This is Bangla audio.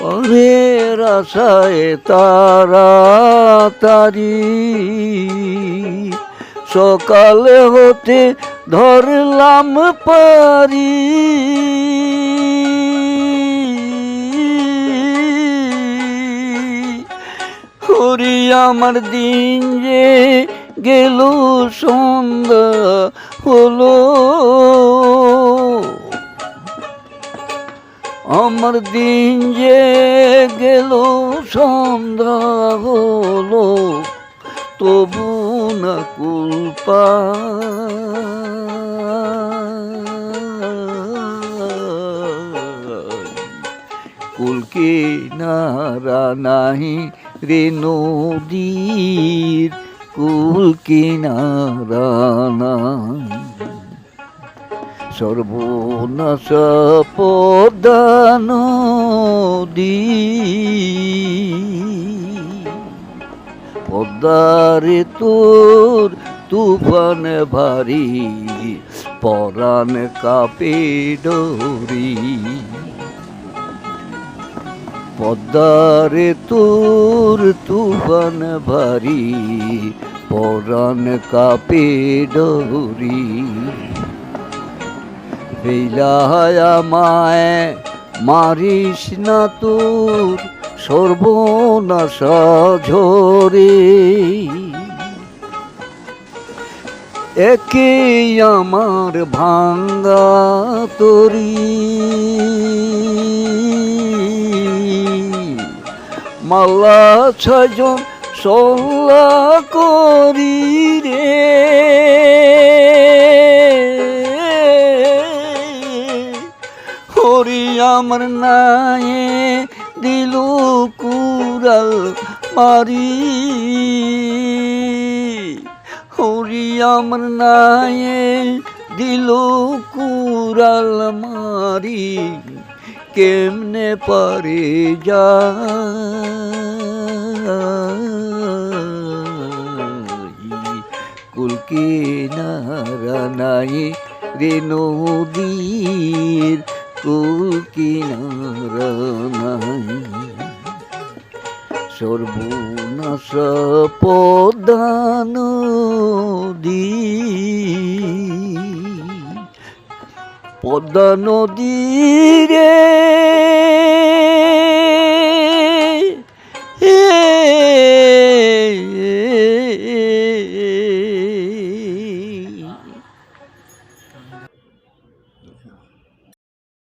সুরের আশায় তাড়াতাড়ি। সকালে হতে ধরলাম পারি। হরি আমার দিন যে গেল সন্ধ্যা হলো। আমার দিন যে গেল, সন্ধ্যা হলো, তবু না কুলপা কুলকে নারা নাহি রে নদীর, কুলকে নারা নাই সর্বনাশ পদানদী পদ্মারে তোর তুফান ভারী, পরাণ কাপে ডরি। পদ্মারে তোর তুফান ভারী, পরাণ কাপে ডরি। বেলায়া মায়, মারিস না তোর সর্বনাশা ঝরে। একে আমার ভাঙ্গা তরি। মাল্লা ছয়জন সল্লা করি রে। আমার নায়ে দিল কুরাল মারি। হরি আমার নায়ে দিল কুরাল মারি। কেমনে পারে যা কুলকে নারা নাই রে নদীর কুলকে নারা নাই সর্বনাশ পদান পদ্মা নদীরে